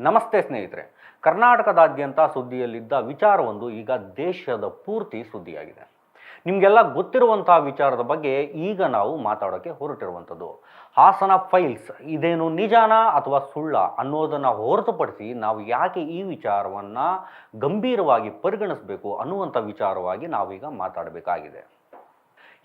ನಮಸ್ತೆ ಸ್ನೇಹಿತರೆ. ಕರ್ನಾಟಕದಾದ್ಯಂತ ಸುದ್ದಿಯಲ್ಲಿದ್ದ ವಿಚಾರವೊಂದು ಈಗ ದೇಶದ ಪೂರ್ತಿ ಸುದ್ದಿಯಾಗಿದೆ. ನಿಮಗೆಲ್ಲ ಗೊತ್ತಿರುವಂತಹ ವಿಚಾರದ ಬಗ್ಗೆ ಈಗ ನಾವು ಮಾತಾಡೋಕ್ಕೆ ಹೊರಟಿರುವಂಥದ್ದು. ಹಾಸನ ಫೈಲ್ಸ್ ಇದೇನು ನಿಜಾನ ಅಥವಾ ಸುಳ್ಳ ಅನ್ನೋದನ್ನು ಹೊರತುಪಡಿಸಿ ನಾವು ಯಾಕೆ ಈ ವಿಚಾರವನ್ನು ಗಂಭೀರವಾಗಿ ಪರಿಗಣಿಸಬೇಕು ಅನ್ನುವಂಥ ವಿಚಾರವಾಗಿ ನಾವೀಗ ಮಾತಾಡಬೇಕಾಗಿದೆ.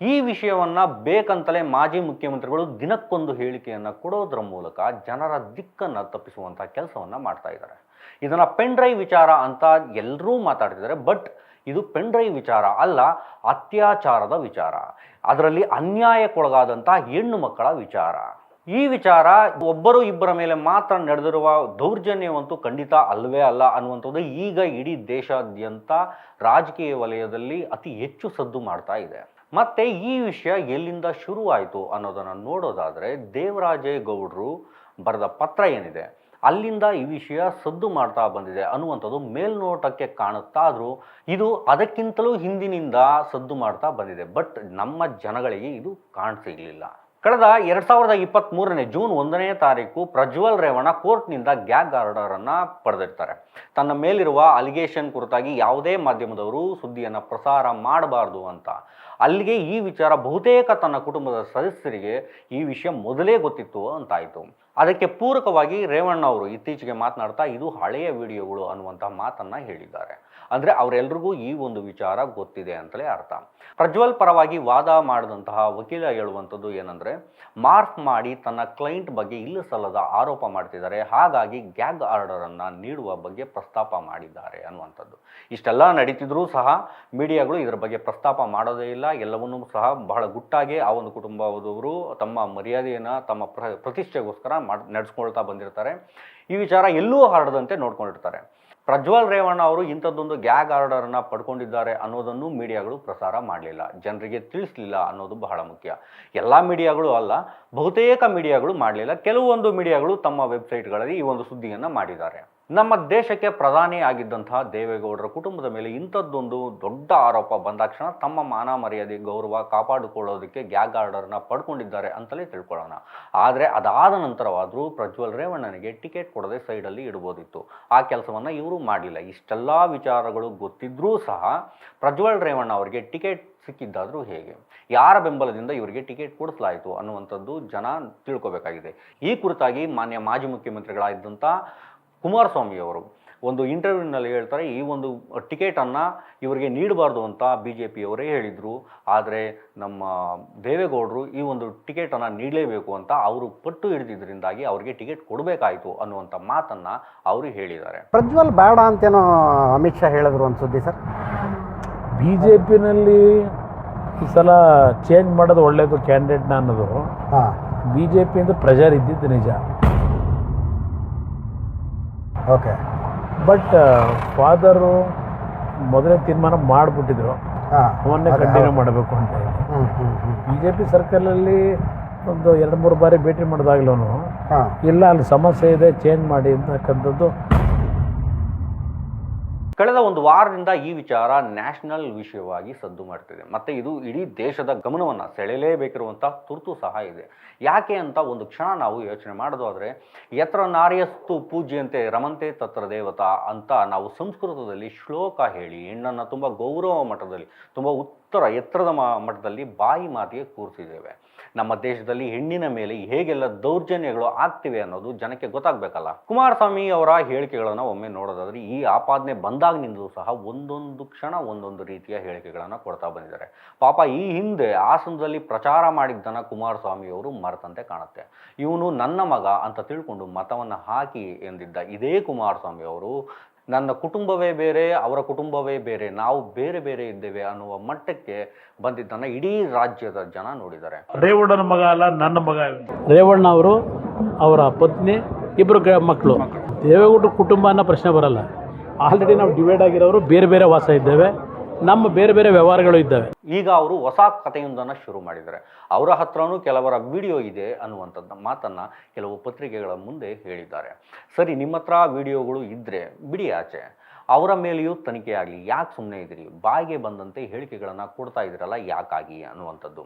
ಈ ವಿಷಯವನ್ನ ಬೇಕಂತಲೇ ಮಾಜಿ ಮುಖ್ಯಮಂತ್ರಿಗಳು ದಿನಕ್ಕೊಂದು ಹೇಳಿಕೆಯನ್ನು ಕೊಡೋದ್ರ ಮೂಲಕ ಜನರ ದಿಕ್ಕನ್ನು ತಪ್ಪಿಸುವಂಥ ಕೆಲಸವನ್ನ ಮಾಡ್ತಾ ಇದ್ದಾರೆ. ಇದನ್ನ ಪೆನ್ ಡ್ರೈವ್ ವಿಚಾರ ಅಂತ ಎಲ್ಲರೂ ಮಾತಾಡ್ತಿದ್ದಾರೆ, ಬಟ್ ಇದು ಪೆನ್ ಡ್ರೈವ್ ವಿಚಾರ ಅಲ್ಲ, ಅತ್ಯಾಚಾರದ ವಿಚಾರ. ಅದರಲ್ಲಿ ಅನ್ಯಾಯಕ್ಕೊಳಗಾದಂಥ ಹೆಣ್ಣು ಮಕ್ಕಳ ವಿಚಾರ. ಈ ವಿಚಾರ ಒಬ್ಬರು ಇಬ್ಬರ ಮೇಲೆ ಮಾತ್ರ ನಡೆದಿರುವ ದೌರ್ಜನ್ಯವಂತೂ ಖಂಡಿತ ಅಲ್ಲವೇ ಅಲ್ಲ ಅನ್ನುವಂಥದ್ದು ಈಗ ಇಡೀ ದೇಶಾದ್ಯಂತ ರಾಜಕೀಯ ವಲಯದಲ್ಲಿ ಅತಿ ಹೆಚ್ಚು ಸದ್ದು ಮಾಡ್ತಾ ಇದೆ. ಮತ್ತೆ ಈ ವಿಷಯ ಎಲ್ಲಿಂದ ಶುರುವಾಯಿತು ಅನ್ನೋದನ್ನು ನೋಡೋದಾದರೆ ದೇವರಾಜೇಗೌಡರು ಬರೆದ ಪತ್ರ ಏನಿದೆ? ಅಲ್ಲಿಂದ ಈ ವಿಷಯ ಸದ್ದು ಮಾಡ್ತಾ ಬಂದಿದೆ ಅನ್ನುವಂಥದ್ದು ಮೇಲ್ನೋಟಕ್ಕೆ ಕಾಣುತ್ತಾದರೂ ಇದು ಅದಕ್ಕಿಂತಲೂ ಹಿಂದಿನಿಂದ ಸದ್ದು ಮಾಡ್ತಾ ಬಂದಿದೆ. ಬಟ್ ನಮ್ಮ ಜನಗಳಿಗೆ ಇದು ಕಾಣಿಸಿರ್ಲಿಲ್ಲ ಕಳೆದ ಎರಡ್ ಸಾವಿರದ ಇಪ್ಪತ್ತ್ ಮೂರನೇ ಜೂನ್ ಒಂದನೇ ತಾರೀಕು ಪ್ರಜ್ವಲ್ ರೇವಣ್ಣ ಕೋರ್ಟ್ನಿಂದ ಗ್ಯಾಗ್ ಆರ್ಡರ್ ಅನ್ನ ಪಡೆದಿರ್ತಾರೆ. ತನ್ನ ಮೇಲಿರುವ ಅಲಿಗೇಷನ್ ಕುರಿತಾಗಿ ಯಾವುದೇ ಮಾಧ್ಯಮದವರು ಸುದ್ದಿಯನ್ನು ಪ್ರಸಾರ ಮಾಡಬಾರ್ದು ಅಂತ. ಅಲ್ಲಿಗೆ ಈ ವಿಚಾರ ಬಹುತೇಕ ತನ್ನ ಕುಟುಂಬದ ಸದಸ್ಯರಿಗೆ ಈ ವಿಷಯ ಮೊದಲೇ ಗೊತ್ತಿತ್ತು ಅಂತಾಯಿತು. ಅದಕ್ಕೆ ಪೂರಕವಾಗಿ ರೇವಣ್ಣ ಅವರು ಇತ್ತೀಚೆಗೆ ಮಾತನಾಡ್ತಾ ಇದು ಹಳೆಯ ವಿಡಿಯೋಗಳು ಅನ್ನುವಂಥ ಮಾತನ್ನ ಹೇಳಿದ್ದಾರೆ. ಅಂದರೆ ಅವರೆಲ್ಲರಿಗೂ ಈ ಒಂದು ವಿಚಾರ ಗೊತ್ತಿದೆ ಅಂತಲೇ ಅರ್ಥ. ಪ್ರಜ್ವಲ್ ಪರವಾಗಿ ವಾದ ಮಾಡಿದಂತಹ ವಕೀಲ ಹೇಳುವಂಥದ್ದು ಏನಂದರೆ, ಮಾರ್ಫ್ ಮಾಡಿ ತನ್ನ ಕ್ಲೈಂಟ್ ಬಗ್ಗೆ ಇಲ್ಲ ಸಲ್ಲದ ಆರೋಪ ಮಾಡ್ತಿದ್ದಾರೆ, ಹಾಗಾಗಿ ಗ್ಯಾಗ್ ಆರ್ಡರನ್ನು ನೀಡುವ ಬಗ್ಗೆ ಪ್ರಸ್ತಾಪ ಮಾಡಿದ್ದಾರೆ ಅನ್ನುವಂಥದ್ದು. ಇಷ್ಟೆಲ್ಲ ನಡೀತಿದ್ರೂ ಸಹ ಮೀಡಿಯಾಗಳು ಇದರ ಬಗ್ಗೆ ಪ್ರಸ್ತಾಪ ಮಾಡೋದೇ ಇಲ್ಲ, ಎಲ್ಲವನ್ನೂ ಸಹ ಬಹಳ ಗುಟ್ಟಾಗಿ ಆ ಒಂದು ಕುಟುಂಬದವರು ತಮ್ಮ ಮರ್ಯಾದೆಯನ್ನು, ತಮ್ಮ ಪ್ರ, ಪ್ರತಿಷ್ಠೆಗೋಸ್ಕರ ಮಾಡ್, ನಡೆಸ್ಕೊಳ್ತಾ ಬಂದಿರ್ತಾರೆ. ಈ ವಿಚಾರ ಎಲ್ಲೂ ಹರಡದಂತೆ ನೋಡ್ಕೊಂಡಿರ್ತಾರೆ. ಪ್ರಜ್ವಲ್ ರೇವಣ್ಣ ಅವರು ಇಂಥದ್ದೊಂದು ಗ್ಯಾಗ್ ಆರ್ಡರ್ನ ಪಡ್ಕೊಂಡಿದ್ದಾರೆ ಅನ್ನೋದನ್ನು ಮೀಡಿಯಾಗಳು ಪ್ರಸಾರ ಮಾಡಲಿಲ್ಲ. ಜನರಿಗೆ ತಿಳಿಸ್ಲಿಲ್ಲ ಅನ್ನೋದು ಬಹಳ ಮುಖ್ಯ. ಎಲ್ಲ ಮೀಡಿಯಾಗಳು ಅಲ್ಲ, ಬಹುತೇಕ ಮೀಡಿಯಾಗಳು ಮಾಡಲಿಲ್ಲ. ಕೆಲವೊಂದು ಮೀಡಿಯಾಗಳು ತಮ್ಮ ವೆಬ್ಸೈಟ್ಗಳಲ್ಲಿ ಈ ಒಂದು ಸುದ್ದಿಯನ್ನು ಮಾಡಿದ್ದಾರೆ. ನಮ್ಮ ದೇಶಕ್ಕೆ ಪ್ರಧಾನಿ ಆಗಿದ್ದಂತಹ ದೇವೇಗೌಡರ ಕುಟುಂಬದ ಮೇಲೆ ಇಂಥದ್ದೊಂದು ದೊಡ್ಡ ಆರೋಪ ಬಂದಾಕ್ಷಣ ತಮ್ಮ ಮಾನ ಮರ್ಯಾದೆ, ಗೌರವ ಕಾಪಾಡಿಕೊಳ್ಳೋದಕ್ಕೆ ಗ್ಯಾಗ್ ಆರ್ಡರ್ನ ಪಡ್ಕೊಂಡಿದ್ದಾರೆ ಅಂತಲೇ ತಿಳ್ಕೊಳ್ಳೋಣ. ಆದರೆ ಅದಾದ ನಂತರವಾದರೂ ಪ್ರಜ್ವಲ್ ರೇವಣ್ಣನಿಗೆ ಟಿಕೆಟ್ ಕೊಡದೆ ಸೈಡಲ್ಲಿ ಇಡ್ಬೋದಿತ್ತು. ಆ ಕೆಲಸವನ್ನು ಇವರು ಮಾಡಲಿಲ್ಲ ಇಷ್ಟೆಲ್ಲ ವಿಚಾರಗಳು ಗೊತ್ತಿದ್ರೂ ಸಹ ಪ್ರಜ್ವಲ್ ರೇವಣ್ಣ ಅವರಿಗೆ ಟಿಕೆಟ್ ಸಿಕ್ಕಿದ್ದಾದರೂ ಹೇಗೆ? ಯಾರ ಬೆಂಬಲದಿಂದ ಇವರಿಗೆ ಟಿಕೆಟ್ ಕೊಡಿಸಲಾಯಿತು ಅನ್ನುವಂಥದ್ದು ಜನ ತಿಳ್ಕೋಬೇಕಾಗಿದೆ. ಈ ಕುರಿತಾಗಿ ಮಾನ್ಯ ಮಾಜಿ ಮುಖ್ಯಮಂತ್ರಿಗಳಾಗಿದ್ದಂಥ ಕುಮಾರಸ್ವಾಮಿ ಅವರು ಒಂದು ಇಂಟರ್ವ್ಯೂನಲ್ಲಿ ಹೇಳ್ತಾರೆ ಈ ಒಂದು ಟಿಕೆಟನ್ನು ಇವರಿಗೆ ನೀಡಬಾರ್ದು ಅಂತ ಬಿ ಜೆ ಪಿಯವರೇ ಹೇಳಿದರು. ಆದರೆ ನಮ್ಮ ದೇವೇಗೌಡರು ಈ ಒಂದು ಟಿಕೆಟನ್ನು ನೀಡಲೇಬೇಕು ಅಂತ ಅವರು ಪಟ್ಟು ಹಿಡಿದಿದ್ದರಿಂದಾಗಿ ಅವರಿಗೆ ಟಿಕೆಟ್ ಕೊಡಬೇಕಾಯಿತು ಅನ್ನುವಂಥ ಮಾತನ್ನು ಅವರು ಹೇಳಿದ್ದಾರೆ. ಪ್ರಜ್ವಲ್ ಬೇಡ ಅಂತೇನೋ ಅಮಿತ್ ಶಾ ಹೇಳಿದ್ರು ಒಂದು ಸುದ್ದಿ ಸರ್. ಬಿ ಜೆ ಪಿನಲ್ಲಿ ಈ ಸಲ ಚೇಂಜ್ ಮಾಡೋದು ಒಳ್ಳೆಯದು ಕ್ಯಾಂಡಿಡೇಟ್ನ ಅನ್ನೋದು ಹಾಂ. ಬಿ ಜೆ ಪಿಯಿಂದ ಪ್ರೆಷರ್ ಇದ್ದಿದ್ದು ನಿಜ. ಓಕೆ ಬಟ್ ಫಾದರು ಮೊದಲೇ ತೀರ್ಮಾನ ಮಾಡಿಬಿಟ್ಟಿದ್ರು. ಅವನ್ನೇ ಕಂಟಿನ್ಯೂ ಮಾಡಬೇಕು ಅಂತ ಬಿ ಜೆ ಪಿ ಸರ್ಕಲಲ್ಲಿ ಒಂದು ಎರಡು ಮೂರು ಬಾರಿ ಭೇಟಿ ಮಾಡಿದಾಗಲೂ ಇಲ್ಲ ಅಲ್ಲಿ ಸಮಸ್ಯೆ ಇದೆ ಚೇಂಜ್ ಮಾಡಿ ಅಂತಕ್ಕಂಥದ್ದು ಕಳೆದ ಒಂದು ವಾರದಿಂದ ಈ ವಿಚಾರ ನ್ಯಾಷನಲ್ ವಿಷಯವಾಗಿ ಸದ್ದು ಮಾಡ್ತಿದೆ. ಮತ್ತೆ ಇದು ಇಡೀ ದೇಶದ ಗಮನವನ್ನು ಸೆಳೆಯಲೇಬೇಕಿರುವಂಥ ತುರ್ತು ಸಹ ಇದೆ. ಯಾಕೆ ಅಂತ ಒಂದು ಕ್ಷಣ ನಾವು ಯೋಚನೆ ಮಾಡೋದಾದರೆ ಎತ್ರ ನಾರಿಯಸ್ತು ಪೂಜ್ಯಂತೆ ರಮಂತೆ ತತ್ರ ದೇವತಾ ಅಂತ ನಾವು ಸಂಸ್ಕೃತದಲ್ಲಿ ಶ್ಲೋಕ ಹೇಳಿ, ಹೆಣ್ಣನ್ನು ತುಂಬ ಗೌರವ ಮಟ್ಟದಲ್ಲಿ ತುಂಬ ಉತ್ತರ, ಎತ್ತರದ ಮಟ್ಟದಲ್ಲಿ ಬಾಯಿ ಮಾತಿಗೆ ಕೂರಿಸಿದ್ದೇವೆ. ನಮ್ಮ ದೇಶದಲ್ಲಿ ಹೆಣ್ಣಿನ ಮೇಲೆ ಹೇಗೆಲ್ಲ ದೌರ್ಜನ್ಯಗಳು ಆಗ್ತಿವೆ ಅನ್ನೋದು ಜನಕ್ಕೆ ಗೊತ್ತಾಗಬೇಕಲ್ಲ? ಕುಮಾರಸ್ವಾಮಿ ಅವರ ಹೇಳಿಕೆಗಳನ್ನು ಒಮ್ಮೆ ನೋಡೋದಾದ್ರೆ ಈ ಆಪಾದನೆ ಬಂದಾಗಿನಿಂದಲೂ ಸಹ ಒಂದೊಂದು ಕ್ಷಣ ಒಂದೊಂದು ರೀತಿಯ ಹೇಳಿಕೆಗಳನ್ನು ಕೊಡ್ತಾ ಬಂದಿದ್ದಾರೆ. ಪಾಪ ಈ ಹಿಂದೆ ಆಸನದಲ್ಲಿ ಪ್ರಚಾರ ಮಾಡಿದ್ದನ್ನು ಕುಮಾರಸ್ವಾಮಿ ಅವರು ಮರೆತಂತೆ ಕಾಣುತ್ತೆ. ಇವನು ನನ್ನ ಮಗ ಅಂತ ತಿಳ್ಕೊಂಡು ಮತವನ್ನು ಹಾಕಿ ಎಂದಿದ್ದ ಇದೇ ಕುಮಾರಸ್ವಾಮಿ ಅವರು ನನ್ನ ಕುಟುಂಬವೇ ಬೇರೆ ಅವರ ಕುಟುಂಬವೇ ಬೇರೆ ನಾವು ಬೇರೆ ಬೇರೆ ಇದ್ದೇವೆ ಅನ್ನುವ ಮಟ್ಟಕ್ಕೆ ಬಂದಿದ್ದನ್ನು ಇಡೀ ರಾಜ್ಯದ ಜನ ನೋಡಿದ್ದಾರೆ. ರೇವಣ್ಣನ ಮಗ ಅಲ್ಲ ನನ್ನ ಮಗ ರೇವಣ್ಣ ಅವರು ಅವರ ಪತ್ನಿ ಇಬ್ಬರು ಗ ಮಕ್ಕಳು. ದೇವೇಗೌಡರ ಕುಟುಂಬ ಅನ್ನೋ ಪ್ರಶ್ನೆ ಬರಲ್ಲ. ಆಲ್ರೆಡಿ ನಾವು ಡಿವೈಡ್ ಆಗಿರೋರು ಬೇರೆ ಬೇರೆ ವಾಸ ಇದ್ದೇವೆ. ನಮ್ಮ ಬೇರೆ ಬೇರೆ ವ್ಯವಹಾರಗಳು ಇದ್ದಾವೆ. ಈಗ ಅವರು ಹೊಸ ಕಥೆಯೊಂದನ್ನು ಶುರು ಮಾಡಿದ್ದಾರೆ. ಅವರ ಹತ್ರನೂ ಕೆಲವರ ವಿಡಿಯೋ ಇದೆ ಅನ್ನುವಂಥದ್ದು ಮಾತನ್ನು ಕೆಲವು ಪತ್ರಿಕೆಗಳ ಮುಂದೆ ಹೇಳಿದ್ದಾರೆ. ಸರಿ, ನಿಮ್ಮ ಹತ್ರ ವಿಡಿಯೋಗಳು ಇದ್ದರೆ ಬಿಡಿ ಆಚೆ. ಅವರ ಮೇಲೆಯೂ ತನಿಖೆ ಆಗಲಿ. ಯಾಕೆ ಸುಮ್ಮನೆ ಇದ್ದೀರಿ? ಬಾಯಿಗೆ ಬಂದಂತೆ ಹೇಳಿಕೆಗಳನ್ನು ಕೊಡ್ತಾ ಇದ್ರಲ್ಲ ಯಾಕಾಗಿ ಅನ್ನುವಂಥದ್ದು.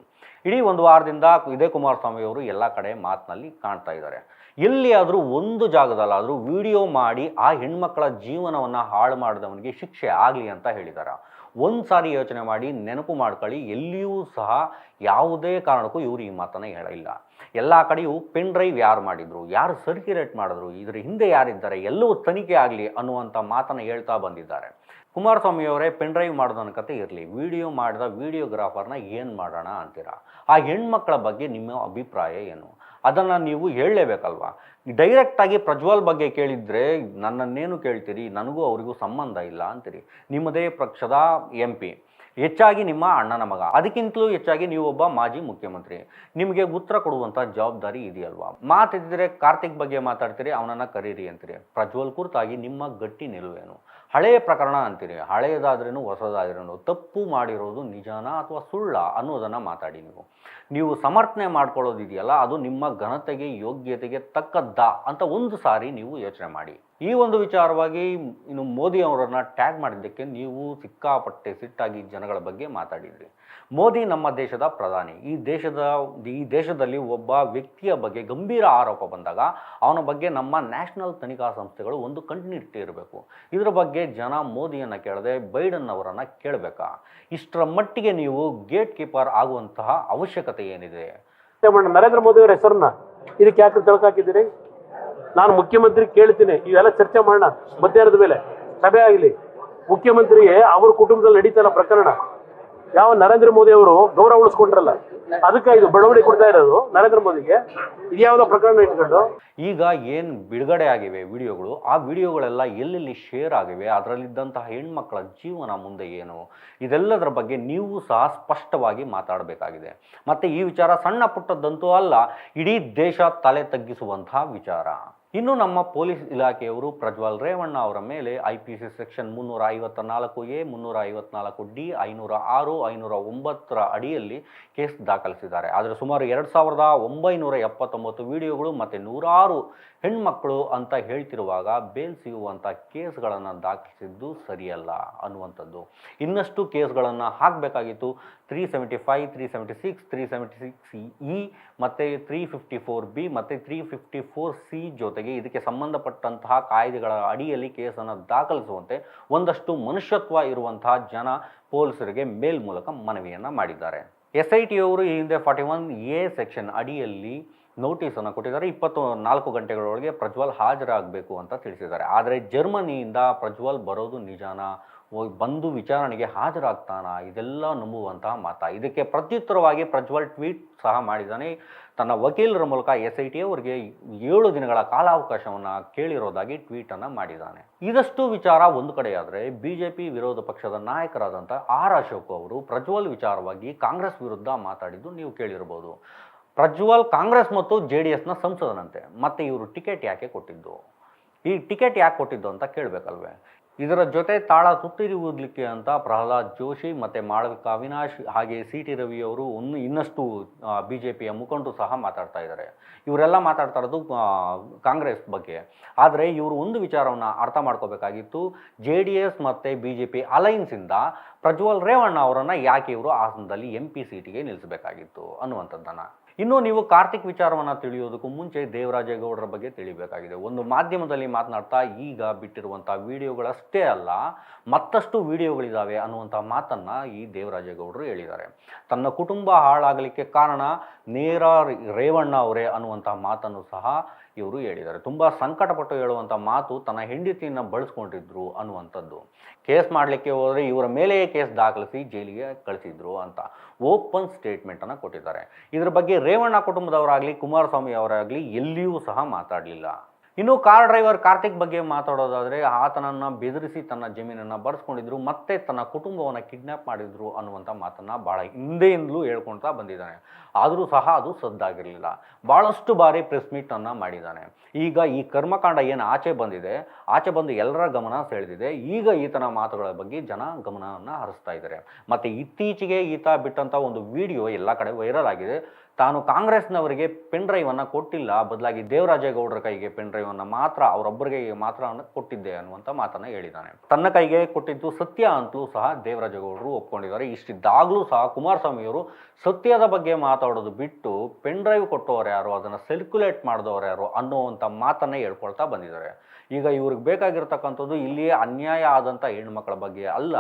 ಇಡೀ ಒಂದು ವಾರದಿಂದ ಇದೇ ಕುಮಾರಸ್ವಾಮಿ ಅವರು ಎಲ್ಲ ಕಡೆ ಮಾತಿನಲ್ಲಿ ಕಾಣ್ತಾ ಇದ್ದಾರೆ. ಎಲ್ಲಿಯಾದರೂ ಒಂದು ಜಾಗದಲ್ಲಾದರೂ ವಿಡಿಯೋ ಮಾಡಿ ಆ ಹೆಣ್ಮಕ್ಕಳ ಜೀವನವನ್ನು ಹಾಳು ಮಾಡಿದವನಿಗೆ ಶಿಕ್ಷೆ ಆಗಲಿ ಅಂತ ಹೇಳಿದ್ದಾರೆ ಒಂದು ಸಾರಿ ಯೋಚನೆ ಮಾಡಿ, ನೆನಪು ಮಾಡ್ಕೊಳ್ಳಿ, ಎಲ್ಲಿಯೂ ಸಹ ಯಾವುದೇ ಕಾರಣಕ್ಕೂ ಇವರು ಈ ಮಾತನ್ನು ಹೇಳಿಲ್ಲ ಎಲ್ಲ ಕಡೆಯೂ ಪೆನ್ ಡ್ರೈವ್ ಯಾರು ಮಾಡಿದರು, ಯಾರು ಸರ್ಕ್ಯುಲೇಟ್ ಮಾಡಿದ್ರು, ಇದರ ಹಿಂದೆ ಯಾರಿದ್ದಾರೆ, ಎಲ್ಲವೂ ತನಿಖೆ ಆಗಲಿ ಅನ್ನುವಂಥ ಮಾತನ್ನು ಹೇಳ್ತಾ ಬಂದಿದ್ದಾರೆ. ಕುಮಾರಸ್ವಾಮಿ ಅವರೇ ಪೆನ್ ಡ್ರೈವ್ ಮಾಡೋದನ್ನ ಕತೆ ಇರಲಿ. ವಿಡಿಯೋ ಮಾಡಿದ ವಿಡಿಯೋಗ್ರಾಫರ್ನ ಏನು ಮಾಡೋಣ ಅಂತೀರಾ? ಆ ಹೆಣ್ಮಕ್ಳ ಬಗ್ಗೆ ನಿಮ್ಮ ಅಭಿಪ್ರಾಯ ಏನು? ಅದನ್ನು ನೀವು ಹೇಳಲೇಬೇಕಲ್ವಾ? ಡೈರೆಕ್ಟಾಗಿ ಪ್ರಜ್ವಲ್ ಬಗ್ಗೆ ಕೇಳಿದರೆ ನನ್ನನ್ನೇನು ಕೇಳ್ತೀರಿ? ನನಗೂ ಅವರಿಗೂ ಸಂಬಂಧ ಇಲ್ಲ ಅಂತೀರಿ. ನಿಮ್ಮದೇ ಪಕ್ಷದ ಎಂ ಪಿ. ಹೆಚ್ಚಾಗಿ ನಿಮ್ಮ ಅಣ್ಣನ ಮಗ. ಅದಕ್ಕಿಂತಲೂ ಹೆಚ್ಚಾಗಿ ನೀವು ಒಬ್ಬ ಮಾಜಿ ಮುಖ್ಯಮಂತ್ರಿ. ನಿಮಗೆ ಉತ್ತರ ಕೊಡುವಂಥ ಜವಾಬ್ದಾರಿ ಇದೆಯಲ್ವಾ? ಮಾತಿದ್ದರೆ ಕಾರ್ತಿಕ್ ಬಗ್ಗೆ ಮಾತಾಡ್ತೀರಿ, ಅವನನ್ನು ಕರೀರಿ ಅಂತೀರಿ. ಪ್ರಜ್ವಲ್ ಕುರಿತಾಗಿ ನಿಮ್ಮ ಗಟ್ಟಿ ನಿಲುವೇನು? ಹಳೆಯ ಪ್ರಕರಣ ಅಂತೀರಿ. ಹಳೆಯದಾದ್ರೂ ಹೊಸದಾದ್ರೂ ತಪ್ಪು ಮಾಡಿರೋದು ನಿಜಾನ ಅಥವಾ ಸುಳ್ಳ ಅನ್ನೋದನ್ನು ಮಾತಾಡಿ ನೀವು. ನೀವು ಸಮರ್ಥನೆ ಮಾಡ್ಕೊಳ್ಳೋದಿದೆಯಲ್ಲ, ಅದು ನಿಮ್ಮ ಘನತೆಗೆ, ಯೋಗ್ಯತೆಗೆ ತಕ್ಕದ್ದ ಅಂತ ಒಂದು ಸಾರಿ ನೀವು ಯೋಚನೆ ಮಾಡಿ. ಈ ಒಂದು ವಿಚಾರವಾಗಿ ಇನ್ನು ಮೋದಿ ಅವರನ್ನು ಟ್ಯಾಗ್ ಮಾಡಿದ್ದಕ್ಕೆ ನೀವು ಸಿಕ್ಕಾಪಟ್ಟೆ ಸಿಟ್ಟಾಗಿ ಜನಗಳ ಬಗ್ಗೆ ಮಾತಾಡಿದ್ರಿ. ಮೋದಿ ನಮ್ಮ ದೇಶದ ಪ್ರಧಾನಿ. ಈ ದೇಶದ, ಈ ದೇಶದಲ್ಲಿ ಒಬ್ಬ ವ್ಯಕ್ತಿಯ ಬಗ್ಗೆ ಗಂಭೀರ ಆರೋಪ ಬಂದಾಗ, ಅವನ ಬಗ್ಗೆ ನಮ್ಮ ನ್ಯಾಷನಲ್ ತನಿಖಾ ಸಂಸ್ಥೆಗಳು ಒಂದು ಕಣ್ಣಿಟ್ಟಿರಬೇಕು ಇದರ ಬಗ್ಗೆ ಜನ ಮೋದಿಯನ್ನು ಕೇಳದೆ ಬೈಡನ್ ಅವರನ್ನು ಕೇಳಬೇಕಾ? ಇಷ್ಟರ ಮಟ್ಟಿಗೆ ನೀವು ಗೇಟ್ ಕೀಪರ್ ಆಗುವಂತಹ ಅವಶ್ಯಕತೆ ಏನಿದೆ? ನರೇಂದ್ರ ಮೋದಿ ಅವರ ಹೆಸರನ್ನ ಇದಕ್ಕೆ ಯಾಕೆ ತಳಕಾಕಿದ್ದೀರಿ? ನಾನು ಮುಖ್ಯಮಂತ್ರಿ ಕೇಳ್ತೀನಿ, ಇವೆಲ್ಲ ಚರ್ಚೆ ಮಾಡೋಣ ಮಧ್ಯಾಹ್ನದ ಮೇಲೆ ಸಭೆ ಆಗಲಿ. ಮುಖ್ಯಮಂತ್ರಿಗೆ ಅವ್ರ ಕುಟುಂಬದಲ್ಲಿ ನಡೀತಲ್ಲ ಪ್ರಕರಣ. ಯಾವ ನರೇಂದ್ರ ಮೋದಿ ಅವರು ಗೌರವ ಉಳಿಸ್ಕೊಂಡ್ರಲ್ಲ, ಅದಕ್ಕೆ ಇದು ಬೆಳವಣಿಗೆ ಕೊಡ್ತಾ ಇರೋದು ನರೇಂದ್ರ ಮೋದಿಗೆ. ಇದ್ಯಾವುದೋ ಪ್ರಕರಣ ಇಟ್ಕೊಂಡು. ಈಗ ಏನು ಬಿಡುಗಡೆ ಆಗಿವೆ ವಿಡಿಯೋಗಳು, ಆ ವಿಡಿಯೋಗಳೆಲ್ಲ ಎಲ್ಲೆಲ್ಲಿ ಶೇರ್ ಆಗಿವೆ, ಅದರಲ್ಲಿದ್ದಂತಹ ಹೆಣ್ಮಕ್ಳ ಜೀವನ ಮುಂದೆ ಏನು? ಇದೆಲ್ಲದರ ಬಗ್ಗೆ ನೀವು ಸಹ ಸ್ಪಷ್ಟವಾಗಿ ಮಾತಾಡಬೇಕಾಗಿದೆ. ಮತ್ತು ಈ ವಿಚಾರ ಸಣ್ಣ ಪುಟ್ಟದ್ದಂತೂ ಅಲ್ಲ, ಇಡೀ ದೇಶ ತಲೆ ತಗ್ಗಿಸುವಂತಹ ವಿಚಾರ. ಇನ್ನು ನಮ್ಮ ಪೊಲೀಸ್ ಇಲಾಖೆಯವರು ಪ್ರಜ್ವಲ್ ರೇವಣ್ಣ ಅವರ ಮೇಲೆ ಐ ಪಿ ಸಿ ಸೆಕ್ಷನ್ ಮುನ್ನೂರ ಐವತ್ತ ನಾಲ್ಕು ಎ, ಮುನ್ನೂರ ಐವತ್ನಾಲ್ಕು ಡಿ, ಐನೂರ ಆರು, ಐನೂರ ಒಂಬತ್ತರ ಅಡಿಯಲ್ಲಿ ಕೇಸ್ ದಾಖಲಿಸಿದ್ದಾರೆ. ಆದರೆ ಸುಮಾರು ಎರಡು ಸಾವಿರದ ಒಂಬೈನೂರ ಎಪ್ಪತ್ತೊಂಬತ್ತು ವಿಡಿಯೋಗಳು ಮತ್ತು ನೂರಾರು ಹೆಣ್ಮಕ್ಕಳು ಅಂತ ಹೇಳ್ತಿರುವಾಗ ಬೇಲ್ ಸಿಗುವಂಥ ಕೇಸ್ಗಳನ್ನು ದಾಖಲಿಸಿದ್ದು ಸರಿಯಲ್ಲ ಅನ್ನುವಂಥದ್ದು. ಇನ್ನಷ್ಟು ಕೇಸ್ಗಳನ್ನು ಹಾಕಬೇಕಾಗಿತ್ತು. Three seventy five three seventy six three seventy six E ಮತ್ತು ತ್ರೀ ಫಿಫ್ಟಿ ಫೋರ್ ಬಿ ಮತ್ತು ತ್ರೀ ಫಿಫ್ಟಿ ಫೋರ್ ಸಿ ಜೊತೆಗೆ ಇದಕ್ಕೆ ಸಂಬಂಧಪಟ್ಟಂತಹ ಕಾಯ್ದೆಗಳ ಅಡಿಯಲ್ಲಿ ಕೇಸನ್ನು ದಾಖಲಿಸುವಂತೆ ಒಂದಷ್ಟು ಮನುಷ್ಯತ್ವ ಇರುವಂತಹ ಜನ ಪೊಲೀಸರಿಗೆ ಮೇಲ್ ಮೂಲಕ ಮನವಿಯನ್ನು ಮಾಡಿದ್ದಾರೆ. ಎಸ್ ಐ ಟಿ ಅವರು ಈ ಹಿಂದೆ ಫಾರ್ಟಿ ಒನ್ ಎ ಸೆಕ್ಷನ್ ಅಡಿಯಲ್ಲಿ ನೋಟಿಸನ್ನು ಕೊಟ್ಟಿದ್ದಾರೆ. ಇಪ್ಪತ್ತು ನಾಲ್ಕು ಗಂಟೆಗಳೊಳಗೆ ಪ್ರಜ್ವಲ್ ಹಾಜರಾಗಬೇಕು ಅಂತ ತಿಳಿಸಿದ್ದಾರೆ. ಆದರೆ ಜರ್ಮನಿಯಿಂದ ಪ್ರಜ್ವಲ್ ಬರೋದು ನಿಜಾನ ಹೋಗಿ ಬಂದು ವಿಚಾರಣೆಗೆ ಹಾಜರಾಗ್ತಾನ? ಇದೆಲ್ಲ ನಂಬುವಂತಹ ಮಾತ. ಇದಕ್ಕೆ ಪ್ರತ್ಯುತ್ತರವಾಗಿ ಪ್ರಜ್ವಲ್ ಟ್ವೀಟ್ ಸಹ ಮಾಡಿದ್ದಾನೆ. ತನ್ನ ವಕೀಲರ ಮೂಲಕ ಎಸ್ ಐ ಟಿ ಅವರಿಗೆ ಏಳು ದಿನಗಳ ಕಾಲಾವಕಾಶವನ್ನು ಕೇಳಿರೋದಾಗಿ ಟ್ವೀಟನ್ನು ಮಾಡಿದ್ದಾನೆ. ಇದಷ್ಟು ವಿಚಾರ ಒಂದು ಕಡೆಯಾದರೆ ಬಿ ಜೆ ಪಿ ವಿರೋಧ ಪಕ್ಷದ ನಾಯಕರಾದಂಥ ಆರ್ ಅಶೋಕ್ ಅವರು ಪ್ರಜ್ವಲ್ ವಿಚಾರವಾಗಿ ಕಾಂಗ್ರೆಸ್ ವಿರುದ್ಧ ಮಾತಾಡಿದ್ದು ನೀವು ಕೇಳಿರ್ಬೋದು. ಪ್ರಜ್ವಲ್ ಕಾಂಗ್ರೆಸ್ ಮತ್ತು ಜೆ ಡಿ ಎಸ್ನ ಸಂಸದನಂತೆ. ಮತ್ತೆ ಇವರು ಟಿಕೆಟ್ ಯಾಕೆ ಕೊಟ್ಟಿದ್ದು? ಈ ಟಿಕೆಟ್ ಯಾಕೆ ಕೊಟ್ಟಿದ್ದು ಅಂತ ಕೇಳಬೇಕಲ್ವೇ? ಇದರ ಜೊತೆ ತಾಳ ಊದಲಿಕ್ಕೆ ಅಂತ ಪ್ರಹ್ಲಾದ್ ಜೋಶಿ ಮತ್ತು ಮಾಳವಿಕಾ ಅವಿನಾಶ್ ಹಾಗೆ ಸಿ ಟಿ ರವಿ ಅವರು ಒಂದು ಇನ್ನಷ್ಟು ಬಿ ಜೆ ಪಿಯ ಮುಖಂಡರು ಸಹ ಮಾತಾಡ್ತಾ ಇದ್ದಾರೆ. ಇವರೆಲ್ಲ ಮಾತಾಡ್ತಾ ಇರೋದು ಕಾಂಗ್ರೆಸ್ ಬಗ್ಗೆ. ಆದರೆ ಇವರು ಒಂದು ವಿಚಾರವನ್ನು ಅರ್ಥ ಮಾಡ್ಕೋಬೇಕಾಗಿತ್ತು. ಜೆ ಡಿ ಎಸ್ ಮತ್ತು ಬಿ ಜೆ ಪಿ ಅಲೈನ್ಸಿಂದ ಪ್ರಜ್ವಲ್ ರೇವಣ್ಣ ಅವರನ್ನು ಯಾಕೆ ಇವರು ಹಾಸನದಲ್ಲಿ ಎಂ ಪಿ ಸೀಟಿಗೆ ನಿಲ್ಲಿಸಬೇಕಾಗಿತ್ತು ಅನ್ನುವಂಥದ್ದನ್ನು. ಇನ್ನು ನೀವು ಕಾರ್ತಿಕ್ ವಿಚಾರವನ್ನು ತಿಳಿಯೋದಕ್ಕೂ ಮುಂಚೆ ದೇವರಾಜೇಗೌಡರ ಬಗ್ಗೆ ತಿಳಿಬೇಕಾಗಿದೆ. ಒಂದು ಮಾಧ್ಯಮದಲ್ಲಿ ಮಾತನಾಡ್ತಾ ಈಗ ಬಿಟ್ಟಿರುವಂಥ ವಿಡಿಯೋಗಳಷ್ಟೇ ಅಲ್ಲ, ಮತ್ತಷ್ಟು ವಿಡಿಯೋಗಳಿದ್ದಾವೆ ಅನ್ನುವಂಥ ಮಾತನ್ನು ಈ ದೇವರಾಜೇಗೌಡರು ಹೇಳಿದ್ದಾರೆ. ತನ್ನ ಕುಟುಂಬ ಹಾಳಾಗಲಿಕ್ಕೆ ಕಾರಣ ನೇರ ರೇವಣ್ಣ ಅವರೇ ಅನ್ನುವಂಥ ಮಾತನ್ನು ಸಹ ಇವರು ಹೇಳಿದ್ದಾರೆ. ತುಂಬ ಸಂಕಟಪಟ್ಟು ಹೇಳುವಂಥ ಮಾತು ತನ್ನ ಹೆಂಡತಿಯನ್ನು ಬಳಸ್ಕೊಂಡಿದ್ರು ಅನ್ನುವಂಥದ್ದು. ಕೇಸ್ ಮಾಡಲಿಕ್ಕೆ ಹೋದರೆ ಇವರ ಮೇಲೆಯೇ ಕೇಸ್ ದಾಖಲಿಸಿ ಜೈಲಿಗೆ ಕಳಿಸಿದ್ರು ಅಂತ ಓಪನ್ ಸ್ಟೇಟ್ಮೆಂಟನ್ನು ಕೊಟ್ಟಿದ್ದಾರೆ. ಇದರ ಬಗ್ಗೆ ರೇವಣ್ಣ ಕುಟುಂಬದವರಾಗಲಿ, ಕುಮಾರಸ್ವಾಮಿ ಅವರಾಗಲಿ ಎಲ್ಲಿಯೂ ಸಹ ಮಾತಾಡಲಿಲ್ಲ. ಇನ್ನು ಕಾರ್ ಡ್ರೈವರ್ ಕಾರ್ತಿಕ್ ಬಗ್ಗೆ ಮಾತಾಡೋದಾದರೆ ಆತನನ್ನು ಬೆದರಿಸಿ ತನ್ನ ಜಮೀನನ್ನು ಬರೆಸ್ಕೊಂಡಿದ್ರು ಮತ್ತೆ ತನ್ನ ಕುಟುಂಬವನ್ನು ಕಿಡ್ನ್ಯಾಪ್ ಮಾಡಿದ್ರು ಅನ್ನುವಂಥ ಮಾತನ್ನು ಭಾಳ ಹಿಂದೆಯಿಂದಲೂ ಹೇಳ್ಕೊಳ್ತಾ ಬಂದಿದ್ದಾನೆ. ಆದರೂ ಸಹ ಅದು ಸದ್ದಾಗಿರಲಿಲ್ಲ. ಭಾಳಷ್ಟು ಬಾರಿ ಪ್ರೆಸ್ ಮೀಟನ್ನು ಮಾಡಿದ್ದಾನೆ. ಈಗ ಈ ಕರ್ಮಕಾಂಡ ಏನು ಆಚೆ ಬಂದಿದೆ, ಆಚೆ ಬಂದು ಎಲ್ಲರ ಗಮನ ಸೆಳೆದಿದೆ. ಈಗ ಈತನ ಮಾತುಗಳ ಬಗ್ಗೆ ಜನ ಗಮನವನ್ನು ಹರಿಸ್ತಾ ಇದ್ದಾರೆ. ಮತ್ತು ಇತ್ತೀಚೆಗೆ ಈತ ಬಿಟ್ಟಂಥ ಒಂದು ವಿಡಿಯೋ ಎಲ್ಲ ಕಡೆ ವೈರಲ್ ಆಗಿದೆ. ತಾನು ಕಾಂಗ್ರೆಸ್ನವರಿಗೆ ಪೆನ್ ಡ್ರೈವನ್ನು ಕೊಟ್ಟಿಲ್ಲ, ಬದಲಾಗಿ ದೇವರಾಜೇಗೌಡರ ಕೈಗೆ ಪೆನ್ ಡ್ರೈವನ್ನು ಮಾತ್ರ ಅವರೊಬ್ಬರಿಗೆ ಮಾತ್ರ ಕೊಟ್ಟಿದ್ದೆ ಅನ್ನುವಂಥ ಮಾತನ್ನು ಹೇಳಿದ್ದಾನೆ ತನ್ನ ಕೈಗೆ ಕೊಟ್ಟಿದ್ದು ಸತ್ಯ ಅಂತಲೂ ಸಹ ದೇವರಾಜೇಗೌಡರು ಒಪ್ಕೊಂಡಿದ್ದಾರೆ. ಇಷ್ಟಿದ್ದಾಗಲೂ ಸಹ ಕುಮಾರಸ್ವಾಮಿಯವರು ಸತ್ಯದ ಬಗ್ಗೆ ಮಾತಾಡೋದು ಬಿಟ್ಟು ಪೆನ್ ಡ್ರೈವ್ ಕೊಟ್ಟವರು ಯಾರು, ಅದನ್ನು ಸರ್ಕ್ಯುಲೇಟ್ ಮಾಡಿದವರು ಯಾರು ಅನ್ನುವಂಥ ಮಾತನ್ನೇ ಹೇಳ್ಕೊಳ್ತಾ ಬಂದಿದ್ದಾರೆ. ಈಗ ಇವ್ರಿಗೆ ಬೇಕಾಗಿರ್ತಕ್ಕಂಥದ್ದು ಇಲ್ಲಿಯೇ ಅನ್ಯಾಯ ಆದಂಥ ಹೆಣ್ಮಕ್ಳ ಬಗ್ಗೆ. ಅಲ್ಲ,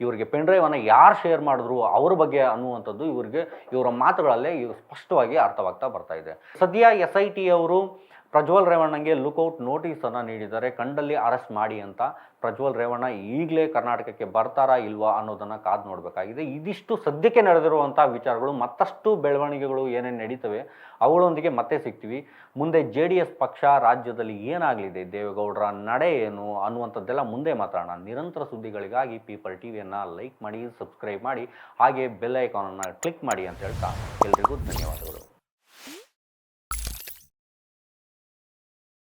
ಇವರಿಗೆ ಪೆನ್ ಡ್ರೈವನ್ನು ಯಾರು ಶೇರ್ ಮಾಡಿದ್ರು ಅವ್ರ ಬಗ್ಗೆ ಅನ್ನುವಂಥದ್ದು ಇವರಿಗೆ ಇವರ ಮಾತುಗಳಲ್ಲೇ ಇವ್ರು ಸ್ಪಷ್ಟವಾಗಿ ಅರ್ಥವಾಗ್ತಾ ಬರ್ತಾ ಇದೆ. ಸದ್ಯ ಎಸ್ ಐ ಟಿ ಅವರು ಪ್ರಜ್ವಲ್ ರೇವಣ್ಣಗೆ ಲುಕೌಟ್ ನೋಟಿಸನ್ನು ನೀಡಿದ್ದಾರೆ. ಕಂಡಲ್ಲಿ ಅರೆಸ್ಟ್ ಮಾಡಿ ಅಂತ ಪ್ರಜ್ವಲ್ ರೇವಣ್ಣ ಈಗಲೇ ಕರ್ನಾಟಕಕ್ಕೆ ಬರ್ತಾರಾ ಇಲ್ವಾ ಅನ್ನೋದನ್ನು ಕಾದು ನೋಡಬೇಕಾಗಿದೆ. ಇದಿಷ್ಟು ಸದ್ಯಕ್ಕೆ ನಡೆದಿರುವಂಥ ವಿಚಾರಗಳು, ಮತ್ತಷ್ಟು ಬೆಳವಣಿಗೆಗಳು ಏನೇನು ನಡೀತವೆ ಅವುಗಳೊಂದಿಗೆ ಮತ್ತೆ ಸಿಗ್ತೀವಿ. ಮುಂದೆ ಜೆ ಡಿ ಎಸ್ ಪಕ್ಷ ರಾಜ್ಯದಲ್ಲಿ ಏನಾಗಲಿದೆ, ದೇವೇಗೌಡರ ನಡೆ ಏನು ಅನ್ನುವಂಥದ್ದೆಲ್ಲ ಮುಂದೆ ಮಾತಾಡೋಣ. ನಿರಂತರ ಸುದ್ದಿಗಳಿಗಾಗಿ ಪೀಪಲ್ ಟಿ ವಿಯನ್ನು ಲೈಕ್ ಮಾಡಿ, ಸಬ್ಸ್ಕ್ರೈಬ್ ಮಾಡಿ, ಹಾಗೆ ಬೆಲ್ ಐಕಾನನ್ನು ಕ್ಲಿಕ್ ಮಾಡಿ ಅಂತ ಹೇಳ್ತಾ ಎಲ್ರಿಗೂ ಧನ್ಯವಾದಗಳು.